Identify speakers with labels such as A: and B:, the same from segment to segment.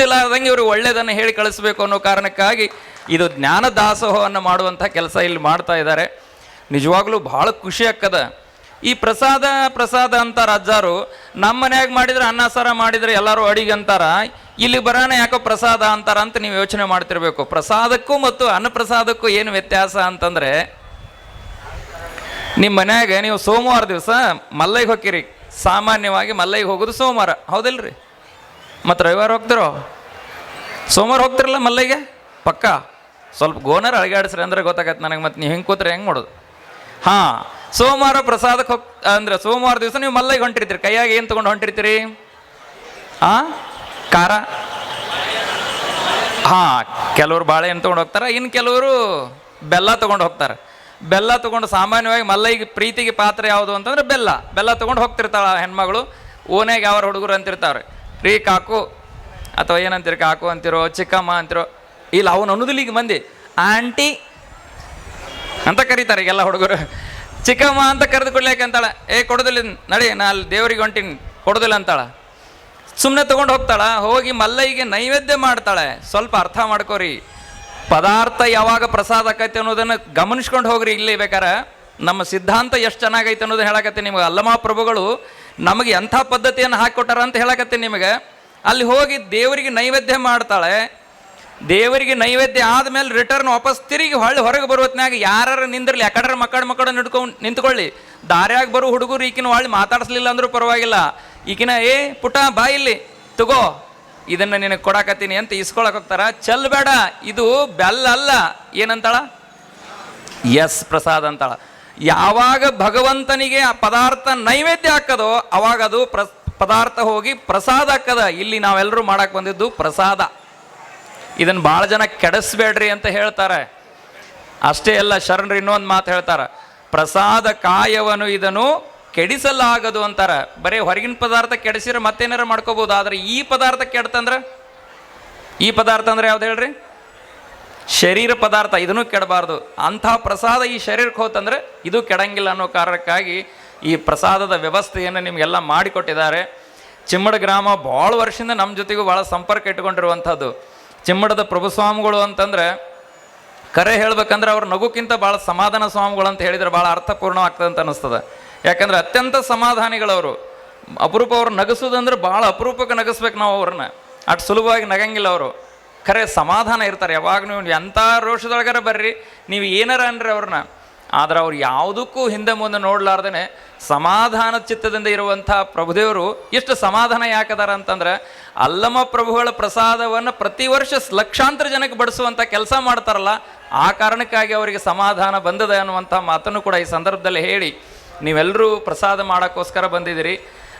A: ಖರ್ಚಿಲ್ಲದಂಗೆ ಇವರು ಒಳ್ಳೆಯದನ್ನು ಹೇಳಿ ಕಳಿಸ್ಬೇಕು ಅನ್ನೋ ಕಾರಣಕ್ಕಾಗಿ ಇದು ಜ್ಞಾನ ದಾಸೋಹವನ್ನು ಮಾಡುವಂಥ ಕೆಲಸ ಇಲ್ಲಿ ಮಾಡ್ತಾ ಇದ್ದಾರೆ. ನಿಜವಾಗ್ಲೂ ಭಾಳ ಖುಷಿ ಆಕ್ಕದ ಈ ಪ್ರಸಾದ ಪ್ರಸಾದ ಅಂತ ಅಜ್ಜಾರು, ನಮ್ಮ ಮನ್ಯಾಗ ಮಾಡಿದ್ರೆ ಅನ್ನ, ಸಾರ ಮಾಡಿದ್ರೆ ಎಲ್ಲರೂ ಅಡಿಗೆ ಅಂತಾರ. ಇಲ್ಲಿ ಬರೋಣ ಯಾಕೋ ಪ್ರಸಾದ ಅಂತಾರ ಅಂತ ನೀವು ಯೋಚನೆ ಮಾಡ್ತಿರ್ಬೇಕು. ಪ್ರಸಾದಕ್ಕೂ ಮತ್ತು ಅನ್ನಪ್ರಸಾದಕ್ಕೂ ಏನು ವ್ಯತ್ಯಾಸ ಅಂತಂದ್ರೆ ನಿಮ್ಮ ಮನ್ಯಾಗ ನೀವು ಸೋಮವಾರ ದಿವಸ ಮಲ್ಲೈಗೆ ಹೋಗಿರಿ ಸಾಮಾನ್ಯವಾಗಿ ಮಲ್ಲೈಗೆ ಹೋಗೋದು ಸೋಮವಾರ. ಹೌದಿಲ್ರಿ? ಮತ್ತು ರವಿವಾರ ಹೋಗ್ತಿರೋ? ಸೋಮವಾರ ಹೋಗ್ತಿರಲ್ಲ ಮಲ್ಲೈಗೆ? ಪಕ್ಕ? ಸ್ವಲ್ಪ ಗೋನರ್ ಅಳಗಾಡಿಸ್ರಿ ಅಂದ್ರೆ ಗೊತ್ತಾಗತ್ತೆ ನನಗೆ ಮತ್ತು ನೀವು ಹೆಂಗೆ ಕೂತ್ರೆ ಹೆಂಗೆ ಮಾಡೋದು? ಹಾಂ, ಸೋಮವಾರ ಪ್ರಸಾದಕ್ಕೆ ಹೋಗ್, ಅಂದ್ರೆ ಸೋಮವಾರ ದಿವಸ ನೀವು ಮಲ್ಲಿಗೆ ಹೊಂಟಿರ್ತೀರಿ. ಕೈಯಾಗ ಏನು ತೊಗೊಂಡು ಹೊಂಟಿರ್ತೀರಿ? ಹಾಂ ಖಾರ? ಹಾಂ, ಕೆಲವರು ಬಾಳೆಹಣ್ಣು ತೊಗೊಂಡು ಹೋಗ್ತಾರೆ ಇನ್ನು ಕೆಲವರು ಬೆಲ್ಲ ತೊಗೊಂಡು ಹೋಗ್ತಾರೆ. ಬೆಲ್ಲ ತೊಗೊಂಡು ಸಾಮಾನ್ಯವಾಗಿ ಮಲ್ಲೈಗೆ ಪ್ರೀತಿಗೆ ಪಾತ್ರ ಯಾವುದು ಅಂತಂದ್ರೆ ಬೆಲ್ಲ. ಬೆಲ್ಲ ತೊಗೊಂಡು ಹೋಗ್ತಿರ್ತಾಳೆ ಹೆಣ್ಮಗಳು ಓನ್ಯಾಗ ಯಾವ ಹುಡುಗರು ಅಂತಿರ್ತಾವ್ರೆ. ರೀ ಕಾಕು ಅಥವಾ ಏನಂತೀರಿ ಕಾಕು ಅಂತಿರೋ, ಚಿಕ್ಕಮ್ಮ ಅಂತಿರೋ, ಇಲ್ಲ, ಅವನು ಅನ್ನೋದಿಲ್ಲ ಈಗ ಮಂದಿ ಆಂಟಿ ಅಂತ ಕರೀತಾರೆ ಈಗೆಲ್ಲ ಹುಡುಗರು. ಚಿಕ್ಕಮ್ಮ ಅಂತ ಕರೆದು ಅಂತಾಳೆ? ಏ, ಕೊಡೋದಿಲ್ಲ, ನಡಿ, ನಾ ಅಲ್ಲಿ ದೇವ್ರಿಗೆ ಹೊಂಟಿನಿ, ಕೊಡೋದಿಲ್ಲ ಅಂತಾಳ. ಸುಮ್ಮನೆ ತಗೊಂಡು ಹೋಗ್ತಾಳ, ಹೋಗಿ ಮಲ್ಲಯ್ಯಗೆ ನೈವೇದ್ಯ ಮಾಡ್ತಾಳೆ. ಸ್ವಲ್ಪ ಅರ್ಥ ಮಾಡ್ಕೋರಿ. ಪದಾರ್ಥ ಯಾವಾಗ ಪ್ರಸಾದ ಆಕೈತೆ ಅನ್ನೋದನ್ನು ಗಮನಿಸ್ಕೊಂಡು ಹೋಗ್ರಿ, ಇಲ್ಲಿ ಬೇಕಾರೆ. ನಮ್ಮ ಸಿದ್ಧಾಂತ ಎಷ್ಟು ಚೆನ್ನಾಗೈತೆ ಅನ್ನೋದು ಹೇಳಕತ್ತೆ ನಿಮಗೆ. ಅಲ್ಲಮ ಪ್ರಭುಗಳು ನಮಗೆ ಎಂಥ ಪದ್ಧತಿಯನ್ನು ಹಾಕಿಕೊಟ್ಟಾರ ಅಂತ ಹೇಳಕತ್ತೀನಿ ನಿಮಗೆ. ಅಲ್ಲಿ ಹೋಗಿ ದೇವರಿಗೆ ನೈವೇದ್ಯ ಮಾಡ್ತಾಳೆ. ದೇವರಿಗೆ ನೈವೇದ್ಯ ಆದಮೇಲೆ ರಿಟರ್ನ್ ವಾಪಸ್ ತಿರುಗಿ ಹೊಳ್ಳಿ ಹೊರಗೆ ಬರುವತ್ನಾಗ ಯಾರು ನಿಂದಿರಲಿ ಯಾಕಡ್ರ ಮಕ್ಕಳ ಮಕ್ಕಳು ನಿಡ್ಕೊಂಡು ನಿಂತ್ಕೊಳ್ಳಿ. ದಾರ್ಯಾಗ ಬರೋ ಹುಡುಗರು ಈಕಿನ ಹೊಳ್ಳಿ ಮಾತಾಡಿಸ್ಲಿಲ್ಲ ಅಂದರೂ ಪರವಾಗಿಲ್ಲ. ಈಕಿನ, ಏ ಪುಟ ಬಾ ಇಲ್ಲಿ, ತಗೋ, ಇದನ್ನ ನಿನಗೆ ಕೊಡಾಕತ್ತೀನಿ ಅಂತ ಇಸ್ಕೊಳಕ್ ಹೋಗ್ತಾರ. ಚೆಲ್ಬೇಡ ಇದು ಬೆಲ್ಲ ಅಲ್ಲ. ಏನಂತಾಳ? ಎಸ್, ಪ್ರಸಾದ್ ಅಂತಾಳ. ಯಾವಾಗ ಭಗವಂತನಿಗೆ ಆ ಪದಾರ್ಥ ನೈವೇದ್ಯ ಹಾಕದೋ ಅವಾಗ ಅದು ಪ್ರ, ಪದಾರ್ಥ ಹೋಗಿ ಪ್ರಸಾದ ಹಾಕದ. ಇಲ್ಲಿ ನಾವೆಲ್ಲರೂ ಮಾಡಕ್ ಬಂದಿದ್ದು ಪ್ರಸಾದ. ಇದನ್ನು ಭಾಳ ಜನ ಕೆಡಿಸ್ಬೇಡ್ರಿ ಅಂತ ಹೇಳ್ತಾರೆ. ಅಷ್ಟೇ ಅಲ್ಲ, ಶರಣರು ಇನ್ನೊಂದು ಮಾತು ಹೇಳ್ತಾರೆ. ಪ್ರಸಾದ ಕಾಯವನು ಇದನ್ನು ಕೆಡಿಸಲಾಗದು ಅಂತಾರೆ. ಬರೀ ಹೊರಗಿನ ಪದಾರ್ಥ ಕೆಡಿಸಿದ್ರೆ ಮತ್ತೇನಾರ ಮಾಡ್ಕೋಬಹುದು ಆದ್ರೆ ಈ ಪದಾರ್ಥ ಕೆಡ್ತಂದ್ರೆ? ಈ ಪದಾರ್ಥ ಅಂದ್ರೆ ಯಾವ್ದು ಹೇಳ್ರಿ? ಶರೀರ ಪದಾರ್ಥ ಇದನ್ನು ಕೆಡಬಾರ್ದು. ಅಂಥ ಪ್ರಸಾದ ಈ ಶರೀರಕ್ಕೆ ಹೋತಂದರೆ ಇದು ಕೆಡಂಗಿಲ್ಲ ಅನ್ನೋ ಕಾರಣಕ್ಕಾಗಿ ಈ ಪ್ರಸಾದದ ವ್ಯವಸ್ಥೆಯನ್ನು ನಿಮಗೆಲ್ಲ ಮಾಡಿಕೊಟ್ಟಿದ್ದಾರೆ. ಚಿಮ್ಮಡ ಗ್ರಾಮ ಭಾಳ ವರ್ಷದಿಂದ ನಮ್ಮ ಜೊತೆಗೂ ಭಾಳ ಸಂಪರ್ಕ ಇಟ್ಕೊಂಡಿರುವಂಥದ್ದು ಚಿಮ್ಮಡದ ಪ್ರಭುಸ್ವಾಮಿಗಳು ಅಂತಂದ್ರೆ ಕರೆ ಹೇಳ್ಬೇಕಂದ್ರೆ ಅವ್ರ ನಗುಕ್ಕಿಂತ ಭಾಳ ಸಮಾಧಾನ ಸ್ವಾಮಿಗಳು ಅಂತ ಹೇಳಿದ್ರೆ ಭಾಳ ಅರ್ಥಪೂರ್ಣವಾಗ್ತದೆ ಅಂತ ಅನ್ನಿಸ್ತದೆ. ಯಾಕಂದ್ರೆ ಅತ್ಯಂತ ಸಮಾಧಾನಿಗಳವರು ಅಪರೂಪ ಅವ್ರು ನಗಸೋದಂದ್ರೆ ಭಾಳ ಅಪರೂಪಕ್ಕೆ ನಗಿಸ್ಬೇಕು ನಾವು ಅವ್ರನ್ನ. ಅಷ್ಟು ಸುಲಭವಾಗಿ ನಗಂಗಿಲ್ಲ ಅವರು. ಖರೆ ಸಮಾಧಾನ ಇರ್ತಾರೆ. ಯಾವಾಗಲೂ ಎಂಥ ರೋಷದೊಳಗಾರ ಬರ್ರಿ, ನೀವು ಏನಾರ ಅನ್ರಿ ಅವ್ರನ್ನ. ಆದ್ರೆ ಅವ್ರು ಯಾವುದಕ್ಕೂ ಹಿಂದೆ ಮುಂದೆ ನೋಡ್ಲಾರ್ದೇ ಸಮಾಧಾನ ಚಿತ್ತದಿಂದ ಇರುವಂಥ ಪ್ರಭುದೇವರು ಎಷ್ಟು ಸಮಾಧಾನ ಯಾಕದಾರ ಅಂತಂದ್ರೆ ಅಲ್ಲಮ ಪ್ರಭುಗಳ ಪ್ರಸಾದವನ್ನು ಪ್ರತಿ ವರ್ಷ ಲಕ್ಷಾಂತರ ಜನಕ್ಕೆ ಬಡಿಸುವಂಥ ಕೆಲಸ ಮಾಡ್ತಾರಲ್ಲ, ಆ ಕಾರಣಕ್ಕಾಗಿ ಅವರಿಗೆ ಸಮಾಧಾನ ಬಂದದ ಅನ್ನುವಂಥ ಮಾತನ್ನು ಕೂಡ ಈ ಸಂದರ್ಭದಲ್ಲಿ ಹೇಳಿ, ನೀವೆಲ್ಲರೂ ಪ್ರಸಾದ ಮಾಡೋಕ್ಕೋಸ್ಕರ ಬಂದಿದ್ದೀರಿ.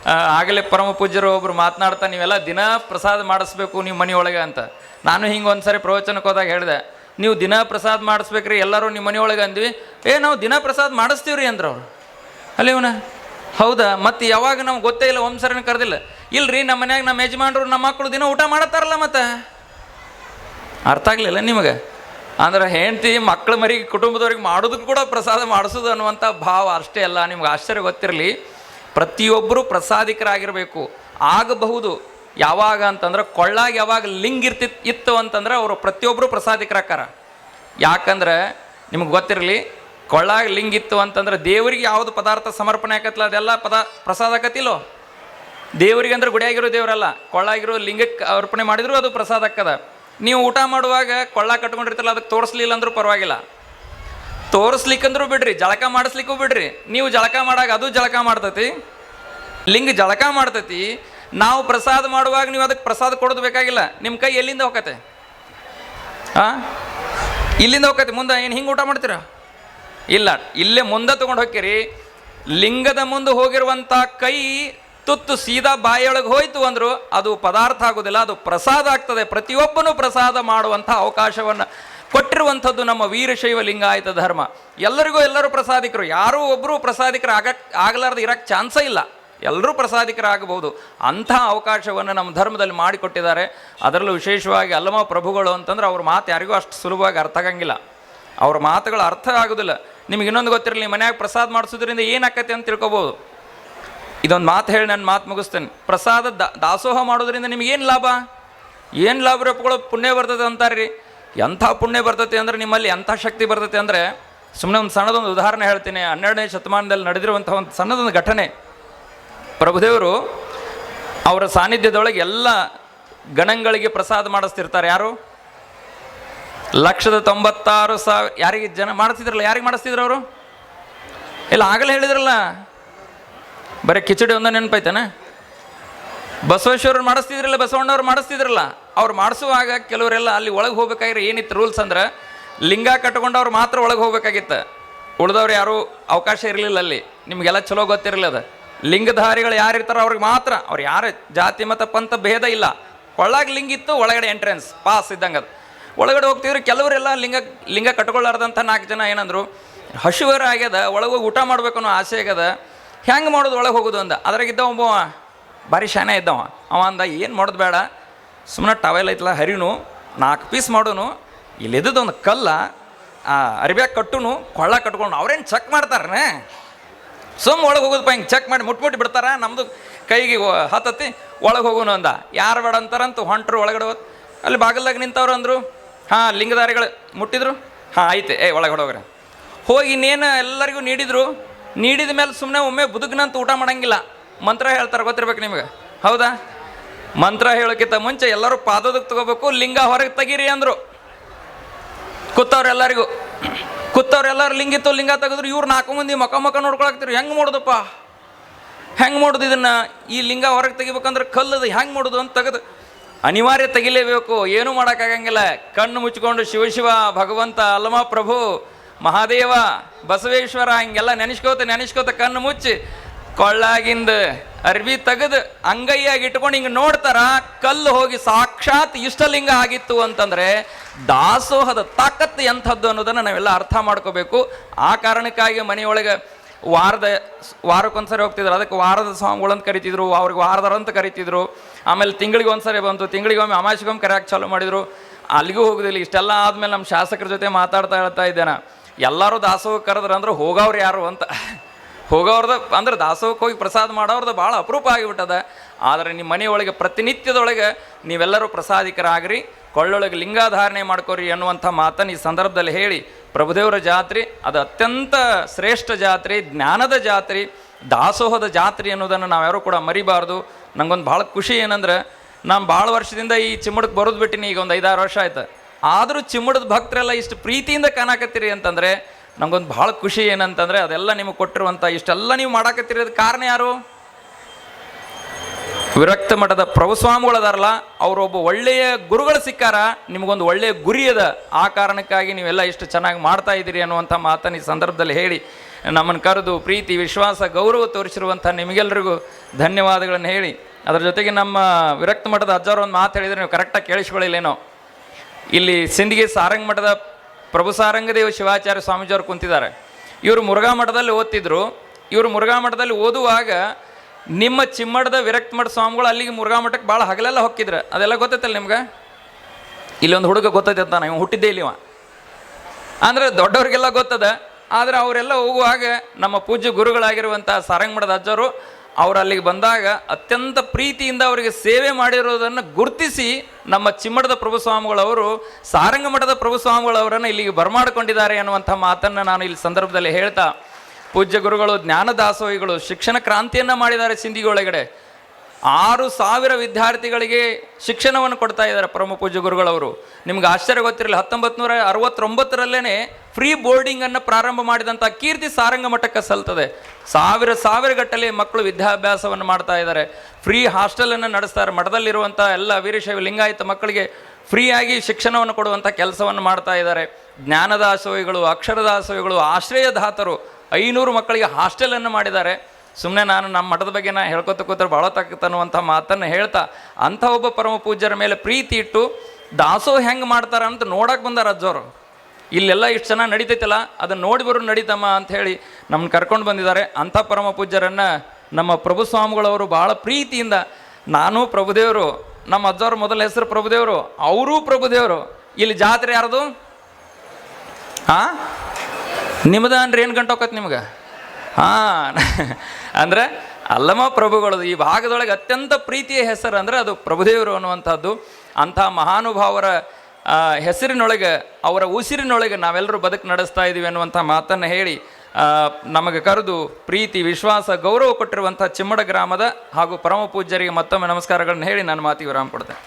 A: ಆಗಲೇ ಪರಮ ಪೂಜ್ಯರು ಒಬ್ರು ಮಾತನಾಡ್ತಾ, ನೀವೆಲ್ಲ ದಿನ ಪ್ರಸಾದ ಮಾಡಿಸ್ಬೇಕು ನೀವು ಮನೆಯೊಳಗೆ ಅಂತ. ನಾನು ಹಿಂಗೆ ಒಂದ್ಸರಿ ಪ್ರವಚನಕ್ಕೆ ಹೋದಾಗ ಹೇಳಿದೆ, ನೀವು ದಿನ ಪ್ರಸಾದ ಮಾಡಿಸ್ಬೇಕ್ರಿ, ಎಲ್ಲರೂ ನಿಮ್ಮ ಮನೆಯೊಳಗೆ ಅಂದ್ವಿ. ಏ, ನಾವು ದಿನ ಪ್ರಸಾದ ಮಾಡಿಸ್ತೀವ್ರಿ, ಅಂದ್ರೆ ಅವ್ರು. ಅಲ್ಲಿ ಇವನ, ಹೌದಾ, ಮತ್ತೆ ಯಾವಾಗ ನಮ್ಗೆ ಗೊತ್ತೇ ಇಲ್ಲ, ಒಂದ್ಸರಿನ ಕರೆದಿಲ್ಲ. ಇಲ್ರಿ, ನಮ್ಮ ಮನ್ಯಾಗ ನಮ್ಮ ಯಜಮಾನ್ರು, ನಮ್ಮ ಮಕ್ಕಳು ದಿನ ಊಟ ಮಾಡತ್ತಾರಲ್ಲ ಮತ್ತೆ? ಅರ್ಥ ಆಗಲಿಲ್ಲ ನಿಮಗೆ. ಅಂದ್ರೆ ಹೆಂಡತಿ ಮಕ್ಕಳ ಮರಿಗೆ ಕುಟುಂಬದವ್ರಿಗೆ ಮಾಡೋದಕ್ಕೂ ಕೂಡ ಪ್ರಸಾದ ಮಾಡಿಸೋದು ಅನ್ನುವಂಥ ಭಾವ ಅಷ್ಟೇ ಅಲ್ಲ, ನಿಮ್ಗೆ ಆಶ್ಚರ್ಯ ಗೊತ್ತಿರಲಿ. ಪ್ರತಿಯೊಬ್ಬರು ಪ್ರಸಾದಿಕರಾಗಿರಬೇಕು. ಆಗಬಹುದು. ಯಾವಾಗ ಅಂತಂದ್ರೆ ಕೊಳ್ಳಾಗ ಯಾವಾಗ ಲಿಂಗ್ ಇರ್ತಿ, ಇತ್ತು ಅಂತಂದ್ರೆ ಅವರು ಪ್ರತಿಯೊಬ್ಬರು ಪ್ರಸಾದಿಕರಾಕಾರ ಯಾಕಂದ್ರೆ ನಿಮ್ಗೆ ಗೊತ್ತಿರಲಿ, ಕೊಳ್ಳಾಗ ಲಿಂಗ್ ಇತ್ತು ಅಂತಂದ್ರೆ ದೇವರಿಗೆ ಯಾವುದು ಪದಾರ್ಥ ಸಮರ್ಪಣೆ ಆಕತ್ತಲ್ಲ ಅದೆಲ್ಲ ಪದ, ಪ್ರಸಾದ ಆಕತಿಲ್ಲೋ ದೇವರಿಗೆ ಅಂದ್ರೆ ಗುಡಿಯಾಗಿರೋ ದೇವರಲ್ಲ. ಕೊಳ್ಳಾಗಿರೋ ಲಿಂಗಕ್ಕೆ ಅರ್ಪಣೆ ಮಾಡಿದ್ರು ಅದು ಪ್ರಸಾದ ಆಕ್ಕದ ನೀವು ಊಟ ಮಾಡುವಾಗ ಕೊಳ್ಳ ಕಟ್ಕೊಂಡಿರ್ತಿಲ್ಲ ಅದಕ್ಕೆ ತೋರಿಸ್ಲಿಲ್ಲ ಅಂದ್ರೂ ಪರವಾಗಿಲ್ಲ. ತೋರಿಸ್ಲಿಕ್ಕಂದ್ರೂ ಬಿಡ್ರಿ, ಜಳಕ ಮಾಡಿಸ್ಲಿಕ್ಕೂ ಬಿಡ್ರಿ. ನೀವು ಜಳಕ ಮಾಡಾಗ ಅದು ಜಳಕ ಮಾಡ್ತತಿ, ಲಿಂಗ ಜಳಕ ಮಾಡ್ತತಿ. ನಾವು ಪ್ರಸಾದ ಮಾಡುವಾಗ ನೀವು ಅದಕ್ಕೆ ಪ್ರಸಾದ ಕೊಡೋದು ಬೇಕಾಗಿಲ್ಲ. ನಿಮ್ಮ ಕೈ ಎಲ್ಲಿಂದ ಹೋಗತ್ತೆ? ಆ? ಇಲ್ಲಿಂದ ಹೋಗತ್ತೆ, ಮುಂದೆ ಏನು ಹಿಂಗೆ ಊಟ ಮಾಡ್ತೀರಾ? ಇಲ್ಲ, ಇಲ್ಲೇ ಮುಂದೆ ತೊಗೊಂಡು ಹೋಕ್ಕಿರಿ. ಲಿಂಗದ ಮುಂದೆ ಹೋಗಿರುವಂಥ ಕೈ ತುತ್ತು ಸೀದಾ ಬಾಯಿಯೊಳಗೆ ಹೋಯ್ತು ಅಂದ್ರು ಅದು ಪದಾರ್ಥ ಆಗೋದಿಲ್ಲ, ಅದು ಪ್ರಸಾದ ಆಗ್ತದೆ. ಪ್ರತಿಯೊಬ್ಬನೂ ಪ್ರಸಾದ ಮಾಡುವಂಥ ಅವಕಾಶವನ್ನು ಕೊಟ್ಟಿರುವಂಥದ್ದು ನಮ್ಮ ವೀರಶೈವ ಲಿಂಗಾಯತ ಧರ್ಮ. ಎಲ್ಲರಿಗೂ ಎಲ್ಲರೂ ಪ್ರಸಾದಿಕರು. ಯಾರೂ ಒಬ್ಬರು ಪ್ರಸಾದಿಕರು ಆಗಕ್ಕೆ ಆಗಲಾರ್ದು ಇರಕ್ಕೆ ಚಾನ್ಸೇ ಇಲ್ಲ. ಎಲ್ಲರೂ ಪ್ರಸಾದಿಕರಾಗಬಹುದು. ಅಂಥ ಅವಕಾಶವನ್ನು ನಮ್ಮ ಧರ್ಮದಲ್ಲಿ ಮಾಡಿಕೊಟ್ಟಿದ್ದಾರೆ. ಅದರಲ್ಲೂ ವಿಶೇಷವಾಗಿ ಅಲ್ಲಮ ಪ್ರಭುಗಳು ಅಂತಂದ್ರೆ ಅವ್ರ ಮಾತು ಯಾರಿಗೂ ಅಷ್ಟು ಸುಲಭವಾಗಿ ಅರ್ಥ ಆಗಂಗಿಲ್ಲ. ಅವ್ರ ಮಾತುಗಳು ಅರ್ಥ ಆಗೋದಿಲ್ಲ. ನಿಮ್ಗೆ ಇನ್ನೊಂದು ಗೊತ್ತಿರಲಿ ಮನ್ಯಾಗ ಪ್ರಸಾದ ಮಾಡಿಸೋದ್ರಿಂದ ಏನಾಕತ್ತೆ ಅಂತ ತಿಳ್ಕೊಬೋದು. ಇದೊಂದು ಮಾತು ಹೇಳಿ ನಾನು ಮಾತು ಮುಗಿಸ್ತೇನೆ. ಪ್ರಸಾದ ದಾಸೋಹ ಮಾಡೋದ್ರಿಂದ ನಿಮಗೇನು ಲಾಭ? ಏನು ಲಾಭ ರೂಪಗಳು ಪುಣ್ಯ ಬರ್ತದೆ ಅಂತಾರ್ರಿ. ಎಂಥ ಪುಣ್ಯ ಬರ್ತೈತಿ ಅಂದ್ರೆ ನಿಮ್ಮಲ್ಲಿ ಎಂಥ ಶಕ್ತಿ ಬರ್ತೈತಿ ಅಂದರೆ ಸುಮ್ಮನೆ ಒಂದು ಸಣ್ಣದೊಂದು ಉದಾಹರಣೆ ಹೇಳ್ತೀನಿ. ಹನ್ನೆರಡನೇ ಶತಮಾನದಲ್ಲಿ ನಡೆದಿರುವಂಥ ಒಂದು ಸಣ್ಣದೊಂದು ಘಟನೆ. ಪ್ರಭುದೇವರು ಅವರ ಸಾನ್ನಿಧ್ಯದೊಳಗೆ ಎಲ್ಲ ಗಣಗಳಿಗೆ ಪ್ರಸಾದ ಮಾಡಿಸ್ತಿರ್ತಾರೆ. ಯಾರು? ಲಕ್ಷದ ತೊಂಬತ್ತಾರು ಸಾವಿರ, ಯಾರಿಗೆ ಜನ ಮಾಡಿಸ್ತಿದ್ರಲ್ಲ, ಯಾರಿಗೆ ಮಾಡಿಸ್ತಿದ್ರು ಅವರು? ಇಲ್ಲ, ಆಗಲೇ ಹೇಳಿದ್ರಲ್ಲ. ಬರೀ ಕಿಚಡಿ ಒಂದ ನೆನಪೈತನ? ಬಸವೇಶ್ವರರು ಮಾಡಿಸ್ತಿದ್ರಲ್ಲ, ಬಸವಣ್ಣವ್ರು ಮಾಡಿಸ್ತಿದ್ರಲ್ಲ, ಅವ್ರು ಮಾಡಿಸುವಾಗ ಕೆಲವರೆಲ್ಲ ಅಲ್ಲಿ ಒಳಗೆ ಹೋಗ್ಬೇಕಾಗಿರೋ ಏನಿತ್ತು ರೂಲ್ಸ್ ಅಂದ್ರೆ, ಲಿಂಗ ಕಟ್ಕೊಂಡವ್ರು ಮಾತ್ರ ಒಳಗೆ ಹೋಗ್ಬೇಕಾಗಿತ್ತು. ಉಳಿದವ್ರು ಯಾರೂ ಅವಕಾಶ ಇರಲಿಲ್ಲ ಅಲ್ಲಿ. ನಿಮಗೆಲ್ಲ ಚಲೋ ಗೊತ್ತಿರಲಿಲ್ಲ ಅದು. ಲಿಂಗಧಾರಿಗಳು ಯಾರು ಇರ್ತಾರೋ ಅವ್ರಿಗೆ ಮಾತ್ರ. ಅವ್ರು ಯಾರು ಜಾತಿ, ಮತ, ಪಂಥ ಭೇದ ಇಲ್ಲ. ಒಳಗೆ ಲಿಂಗ ಇತ್ತು, ಒಳಗಡೆ ಎಂಟ್ರೆನ್ಸ್ ಪಾಸ್ ಇದ್ದಂಗೆ ಅದು. ಒಳಗಡೆ ಹೋಗ್ತಿದ್ರು, ಕೆಲವರೆಲ್ಲ ಲಿಂಗ ಲಿಂಗ ಕಟ್ಕೊಳ್ಳಾರ್ದಂಥ ನಾಲ್ಕು ಜನ ಏನಂದ್ರು ಹಸಿವರ ಆಗ್ಯದ, ಒಳಗೆ ಹೋಗಿ ಊಟ ಮಾಡ್ಬೇಕು ಅನ್ನೋ ಆಸೆ ಆಗ್ಯದ, ಹೆಂಗೆ ಮಾಡೋದು ಒಳಗೆ ಹೋಗೋದು ಅಂದ. ಅದ್ರಾಗಿದ್ದ ಒಬ್ಬ ಭಾರಿ ಶಾನೆ ಇದ್ದವ. ಅವ ಅಂದ, ಏನು ಮಾಡೋದು ಬೇಡ. ಸುಮ್ಮನೆ ಟವೆಲ್ ಐತಲ್ಲ ಹರಿನು ನಾಲ್ಕು ಪೀಸ್ ಮಾಡೋನು. ಇಲ್ಲಿ ಇದ್ದದ್ದು ಒಂದು ಕಲ್ಲ, ಆ ಅರಿಬ್ಯಾಗ ಕಟ್ಟುನು, ಕೊಳ್ಳ ಕಟ್ಕೊಂಡು ಅವ್ರೇನು ಚೆಕ್ ಮಾಡ್ತಾರನೇ? ಸುಮ್ಮ ಒಳಗೆ ಹೋಗೋದಪ್ಪ, ಹಿಂಗೆ ಚೆಕ್ ಮಾಡಿ ಮುಟ್ಬಿಟ್ಟು ಬಿಡ್ತಾರ? ನಮ್ಮದು ಕೈಗೆ ಹತ್ತತ್ತಿ ಒಳಗೆ ಹೋಗೋನು ಅಂದ. ಯಾರು ಬೇಡ ಅಂತಾರಂತ ಹೊಂಟರು ಒಳಗಡೆ ಹೋದ್. ಅಲ್ಲಿ ಬಾಗಿಲ್ದಾಗ ನಿಂತವ್ರು ಅಂದರು. ಹಾಂ, ಲಿಂಗಧಾರಿಗಳು ಮುಟ್ಟಿದ್ರು. ಹಾಂ, ಐತೆ. ಏ ಒಳಗಡೆ ಹೋಗ್ರೆ. ಹೋಗಿ ಇನ್ನೇನು ಎಲ್ಲರಿಗೂ ನೀಡಿದ್ರು. ನೀಡಿದ ಮೇಲೆ ಸುಮ್ಮನೆ ಒಮ್ಮೆ ಬುದುಗ್ನಂತ ಊಟ ಮಾಡಂಗಿಲ್ಲ. ಮಂತ್ರ ಹೇಳ್ತಾರೆ ಗೊತ್ತಿರ್ಬೇಕು ನಿಮಗೆ? ಹೌದಾ? ಮಂತ್ರ ಹೇಳೋಕ್ಕಿಂತ ಮುಂಚೆ ಎಲ್ಲರೂ ಪಾದದಕ್ಕೆ ತಗೋಬೇಕು, ಲಿಂಗ ಹೊರಗೆ ತೆಗೀರಿ ಅಂದರು. ಕೂತವ್ರೆಲ್ಲರಿಗೂ ಕೂತವ್ರೆಲ್ಲರೂ ಲಿಂಗಿತ್ತು ಲಿಂಗ ತೆಗೆದ್ರು, ಇವ್ರು ನಾಲ್ಕು ಮಂದಿ ಮಕ ಮಕ ನೋಡ್ಕೊಳಕ್ತಿರು ಹೆಂಗೆ ಮಾಡೋದಪ್ಪ? ಹೆಂಗೆ ಮಾಡೋದು ಇದನ್ನು? ಈ ಲಿಂಗ ಹೊರಗೆ ತೆಗಿಬೇಕಂದ್ರೆ ಕಲ್ಲದು ಹೆಂಗೆ ಮಾಡೋದು ಅಂತ ತೆಗೆದು ಅನಿವಾರ್ಯ ತೆಗಿಲೇಬೇಕು. ಏನೂ ಮಾಡೋಕ್ಕಾಗಂಗಿಲ್ಲ. ಕಣ್ಣು ಮುಚ್ಕೊಂಡು ಶಿವ ಶಿವ, ಭಗವಂತ ಅಲ್ಲಮ ಪ್ರಭು, ಮಹಾದೇವ, ಬಸವೇಶ್ವರ, ಹಿಂಗೆಲ್ಲ ನೆನೆಸ್ಕೋತ ನೆನೆಸ್ಕೋತ ಕಣ್ಣು ಮುಚ್ಚಿ ಕೊಳ್ಳಾಗಿಂದ ಅರ್ವಿ ತೆಗೆದು ಅಂಗೈಯಾಗಿ ಇಟ್ಕೊಂಡು ಹಿಂಗೆ ನೋಡ್ತಾರ, ಕಲ್ಲು ಹೋಗಿ ಸಾಕ್ಷಾತ್ ಇಷ್ಟಲಿಂಗ ಆಗಿತ್ತು ಅಂತಂದ್ರೆ ದಾಸೋಹದ ತಾಕತ್ತು ಎಂಥದ್ದು ಅನ್ನೋದನ್ನು ನಾವೆಲ್ಲ ಅರ್ಥ ಮಾಡ್ಕೋಬೇಕು. ಆ ಕಾರಣಕ್ಕಾಗಿ ಮನೆಯೊಳಗೆ ವಾರದ, ವಾರಕ್ಕೊಂದ್ಸರಿ ಹೋಗ್ತಿದ್ರು, ಅದಕ್ಕೆ ವಾರದ ಸ್ವಾಮಿಗಳು ಅಂತ ಕರಿತಿದ್ರು, ಅವ್ರಿಗೆ ವಾರದರ ಅಂತ ಕರಿತಿದ್ರು. ಆಮೇಲೆ ತಿಂಗಳಿಗೆ ಒಂದ್ಸರಿ ಬಂತು, ತಿಂಗಳಿಗೆ ಒಮ್ಮೆ ಅಮಾಶಿಗೊಮ್ಮೆ ಕರೆಯಕ್ಕೆ ಚಾಲು ಮಾಡಿದ್ರು. ಅಲ್ಲಿಗೂ ಹೋಗುದಿಲ್ಲ ಇಷ್ಟೆಲ್ಲ ಆದ್ಮೇಲೆ ನಮ್ಮ ಶಾಸಕರ ಜೊತೆ ಮಾತಾಡ್ತಾ ಹೇಳ್ತಾ ಇದ್ದೇನೆ. ಎಲ್ಲರೂ ದಾಸೋಹ ಕರೆದ್ರು ಅಂದ್ರೆ ಹೋಗೋರು ಯಾರು ಅಂತ. ಹೋಗೋರ್ದು ಅಂದ್ರೆ ದಾಸೋಹಕ್ಕೆ ಹೋಗಿ ಪ್ರಸಾದ ಮಾಡೋರ್ದು ಭಾಳ ಅಪರೂಪ ಆಗಿಬಿಟ್ಟದ. ಆದರೆ ನಿಮ್ಮ ಮನೆಯೊಳಗೆ ಪ್ರತಿನಿತ್ಯದೊಳಗೆ ನೀವೆಲ್ಲರೂ ಪ್ರಸಾದಿಕರಾಗ್ರಿ, ಕೊಳ್ಳೊಳಗೆ ಲಿಂಗಾಧಾರಣೆ ಮಾಡ್ಕೋರಿ ಅನ್ನುವಂಥ ಮಾತನ್ನು ಈ ಸಂದರ್ಭದಲ್ಲಿ ಹೇಳಿ ಪ್ರಭುದೇವರ ಜಾತ್ರೆ, ಅದು ಅತ್ಯಂತ ಶ್ರೇಷ್ಠ ಜಾತ್ರೆ, ಜ್ಞಾನದ ಜಾತ್ರೆ, ದಾಸೋಹದ ಜಾತ್ರೆ ಅನ್ನೋದನ್ನು ನಾವ್ಯಾರೂ ಕೂಡ ಮರಿಬಾರ್ದು. ನಂಗೊಂದು ಭಾಳ ಖುಷಿ ಏನಂದ್ರೆ, ನಾನು ಭಾಳ ವರ್ಷದಿಂದ ಈ ಚಿಮ್ಮಡಕ್ಕೆ ಬರೋದು ಬಿಟ್ಟಿನಿ ಈಗ ಒಂದು ಐದಾರು ವರ್ಷ ಆಯ್ತು. ಆದರೂ ಚಿಮ್ಮಡದ ಭಕ್ತರೆಲ್ಲ ಇಷ್ಟು ಪ್ರೀತಿಯಿಂದ ಕಾಣಕತ್ತೀರಿ ಅಂತಂದರೆ ನಂಗೊಂದು ಭಾಳ ಖುಷಿ ಏನಂತಂದರೆ ಅದೆಲ್ಲ ನಿಮಗೆ ಕೊಟ್ಟಿರುವಂಥ ಇಷ್ಟೆಲ್ಲ ನೀವು ಮಾಡಾಕತ್ತಿರೋದು ಕಾರಣ ಯಾರು? ವಿರಕ್ತ ಮಠದ ಪ್ರಭುಸ್ವಾಮಿಗಳದಾರಲ್ಲ ಅವರೊಬ್ಬ ಒಳ್ಳೆಯ ಗುರುಗಳು ಸಿಕ್ಕಾರ, ನಿಮಗೊಂದು ಒಳ್ಳೆಯ ಗುರಿ ಅದ. ಆ ಕಾರಣಕ್ಕಾಗಿ ನೀವೆಲ್ಲ ಇಷ್ಟು ಚೆನ್ನಾಗಿ ಮಾಡ್ತಾ ಇದ್ದೀರಿ ಅನ್ನುವಂಥ ಮಾತನ್ನು ಈ ಸಂದರ್ಭದಲ್ಲಿ ಹೇಳಿ ನಮ್ಮನ್ನು ಕರೆದು ಪ್ರೀತಿ, ವಿಶ್ವಾಸ, ಗೌರವ ತೋರಿಸಿರುವಂಥ ನಿಮಗೆಲ್ಲರಿಗೂ ಧನ್ಯವಾದಗಳನ್ನು ಹೇಳಿ. ಅದರ ಜೊತೆಗೆ ನಮ್ಮ ವಿರಕ್ತ ಮಠದ ಅಜ್ಜಾರು ಒಂದು ಮಾತು ಹೇಳಿದರೆ ನೀವು ಕರೆಕ್ಟಾಗಿ ಕೇಳಿಸ್ಕೊಳ್ಳಿಲ್ಲೇನೋ. ಇಲ್ಲಿ ಸಿಂದಗಿ ಸಾರಂಗ ಮಠದ ಪ್ರಭು ಸಾರಂಗದೇವ ಶಿವಾಚಾರ್ಯ ಸ್ವಾಮೀಜಿಯವರು ಕುಂತಿದ್ದಾರೆ. ಇವರು ಮುರುಘಾ ಮಠದಲ್ಲಿ ಓದ್ತಿದ್ರು. ಇವರು ಮುರುಘಾ ಮಠದಲ್ಲಿ ಓದುವಾಗ ನಿಮ್ಮ ಚಿಮ್ಮಡದ ವಿರಕ್ತ ಮಠ ಸ್ವಾಮಿಗಳು ಅಲ್ಲಿಗೆ ಮುರುಘಾ ಮಠಕ್ಕೆ ಭಾಳ ಹಗಲೆಲ್ಲ ಹೊಕ್ಕಿದ್ರೆ. ಅದೆಲ್ಲ ಗೊತ್ತೈತಲ್ಲ ನಿಮ್ಗೆ? ಇಲ್ಲೊಂದು ಹುಡುಗ ಗೊತ್ತೈತೆ ಅಂತ ನಾವು ಹುಟ್ಟಿದ್ದೆ ಇಲ್ಲಿವ. ಅಂದರೆ ದೊಡ್ಡವ್ರಿಗೆಲ್ಲ ಗೊತ್ತದ. ಆದರೆ ಅವರೆಲ್ಲ ಹೋಗುವಾಗ ನಮ್ಮ ಪೂಜ್ಯ ಗುರುಗಳಾಗಿರುವಂಥ ಸಾರಂಗ ಮಠದ ಅಜ್ಜರು ಅವ್ರು ಅಲ್ಲಿಗೆ ಬಂದಾಗ ಅತ್ಯಂತ ಪ್ರೀತಿಯಿಂದ ಅವರಿಗೆ ಸೇವೆ ಮಾಡಿರೋದನ್ನು ಗುರುತಿಸಿ ನಮ್ಮ ಚಿಮ್ಮಡದ ಪ್ರಭುಸ್ವಾಮಿಗಳವರು ಸಾರಂಗ ಮಠದ ಪ್ರಭುಸ್ವಾಮಿಗಳವರನ್ನು ಇಲ್ಲಿಗೆ ಬರಮಾಡಿಕೊಂಡಿದ್ದಾರೆ ಅನ್ನುವಂಥ ಮಾತನ್ನು ನಾನು ಇಲ್ಲಿ ಸಂದರ್ಭದಲ್ಲಿ ಹೇಳ್ತಾ, ಪೂಜ್ಯ ಗುರುಗಳು, ಜ್ಞಾನದಾಸೋಹಿಗಳು, ಶಿಕ್ಷಣ ಕ್ರಾಂತಿಯನ್ನು ಮಾಡಿದ್ದಾರೆ ಸಿಂಧಿಗೆ ಒಳಗಡೆ. ಆರು ಸಾವಿರ ವಿದ್ಯಾರ್ಥಿಗಳಿಗೆ ಶಿಕ್ಷಣವನ್ನು ಕೊಡ್ತಾ ಇದ್ದಾರೆ ಪರಮ ಪೂಜ್ಯ ಗುರುಗಳವರು. ನಿಮ್ಗೆ ಆಶ್ಚರ್ಯ ಗೊತ್ತಿರಲಿಲ್ಲ ಹತ್ತೊಂಬತ್ತು ನೂರ ಅರವತ್ತೊಂಬತ್ತರಲ್ಲೇ ಫ್ರೀ ಬೋರ್ಡಿಂಗನ್ನು ಪ್ರಾರಂಭ ಮಾಡಿದಂಥ ಕೀರ್ತಿ ಸಾರಂಗ ಮಠಕ್ಕೆ ಸಲ್ತದೆ. ಸಾವಿರ ಸಾವಿರ ಗಟ್ಟಲೆ ಮಕ್ಕಳು ವಿದ್ಯಾಭ್ಯಾಸವನ್ನು ಮಾಡ್ತಾ ಇದ್ದಾರೆ. ಫ್ರೀ ಹಾಸ್ಟೆಲನ್ನು ನಡೆಸ್ತಾರೆ. ಮಠದಲ್ಲಿರುವಂಥ ಎಲ್ಲ ವೀರಶೈವ ಲಿಂಗಾಯತ ಮಕ್ಕಳಿಗೆ ಫ್ರೀಯಾಗಿ ಶಿಕ್ಷಣವನ್ನು ಕೊಡುವಂಥ ಕೆಲಸವನ್ನು ಮಾಡ್ತಾ ಇದ್ದಾರೆ. ಜ್ಞಾನದಾಸೋಹಿಗಳು, ಅಕ್ಷರದಾಸೋಹಿಗಳು, ಆಶ್ರಯದಾತರು ಐನೂರು ಮಕ್ಕಳಿಗೆ ಹಾಸ್ಟೆಲನ್ನು ಮಾಡಿದ್ದಾರೆ. ಸುಮ್ಮನೆ ನಾನು ನಮ್ಮ ಮಠದ ಬಗ್ಗೆ ನಾನು ಹೇಳ್ಕೊತ ಕೂತ್ರೆ ಭಾಳ ಅನ್ನುವಂಥ ಮಾತನ್ನು ಹೇಳ್ತಾ ಅಂಥ ಒಬ್ಬ ಪರಮ ಪೂಜ್ಯರ ಮೇಲೆ ಪ್ರೀತಿ ಇಟ್ಟು, ದಾಸೋ ಹೆಂಗೆ ಮಾಡ್ತಾರ ಅಂತ ನೋಡಕ್ಕೆ ಬಂದಾರ ಅಜ್ಜವರು ಇಲ್ಲೆಲ್ಲ ಇಷ್ಟು ಚೆನ್ನಾಗಿ ನಡೀತೈತಲ್ಲ ಅದನ್ನು ನೋಡಿ ಬರೋ ನಡೀತಮ್ಮ ಹೇಳಿ ನಮ್ಮನ್ನ ಕರ್ಕೊಂಡು ಬಂದಿದ್ದಾರೆ. ಅಂಥ ಪರಮ ಪೂಜ್ಯರನ್ನು ನಮ್ಮ ಪ್ರಭು ಸ್ವಾಮಿಗಳವರು ಭಾಳ ಪ್ರೀತಿಯಿಂದ, ನಾನು ಪ್ರಭುದೇವರು, ನಮ್ಮ ಅಜ್ಜವ್ರ ಮೊದಲ ಹೆಸರು ಪ್ರಭುದೇವರು, ಅವರೂ ಪ್ರಭುದೇವರು. ಇಲ್ಲಿ ಜಾತ್ರೆ ಯಾರ್ದು? ಹಾಂ ನಿಮ್ದು ಅಂದ್ರೆ ಏನು ಗಂಟೆ ಹೋಗತ್ತೆ ನಿಮ್ಗೆ? ಹಾಂ ಅಂದ್ರೆ ಅಲ್ಲಮ ಪ್ರಭುಗಳದು ಈ ಭಾಗದೊಳಗೆ ಅತ್ಯಂತ ಪ್ರೀತಿಯ ಹೆಸರು ಅಂದರೆ ಅದು ಪ್ರಭುದೇವರು ಅನ್ನುವಂಥದ್ದು. ಅಂಥ ಮಹಾನುಭಾವರ ಹೆಸರಿನೊಳಗೆ, ಅವರ ಉಸಿರಿನೊಳಗೆ ನಾವೆಲ್ಲರೂ ಬದುಕು ನಡೆಸ್ತಾ ಇದ್ದೀವಿ ಅನ್ನುವಂಥ ಮಾತನ್ನು ಹೇಳಿ ನಮಗೆ ಕರೆದು ಪ್ರೀತಿ, ವಿಶ್ವಾಸ, ಗೌರವ ಕೊಟ್ಟಿರುವಂಥ ಚಿಮ್ಮಡ ಗ್ರಾಮದ ಹಾಗೂ ಪರಮ ಪೂಜ್ಯರಿಗೆ ಮತ್ತೊಮ್ಮೆ ನಮಸ್ಕಾರಗಳನ್ನು ಹೇಳಿ ನಾನು ಮಾತಿಗೆ ವಿರಾಮ ಕೊಡ್ತೇನೆ.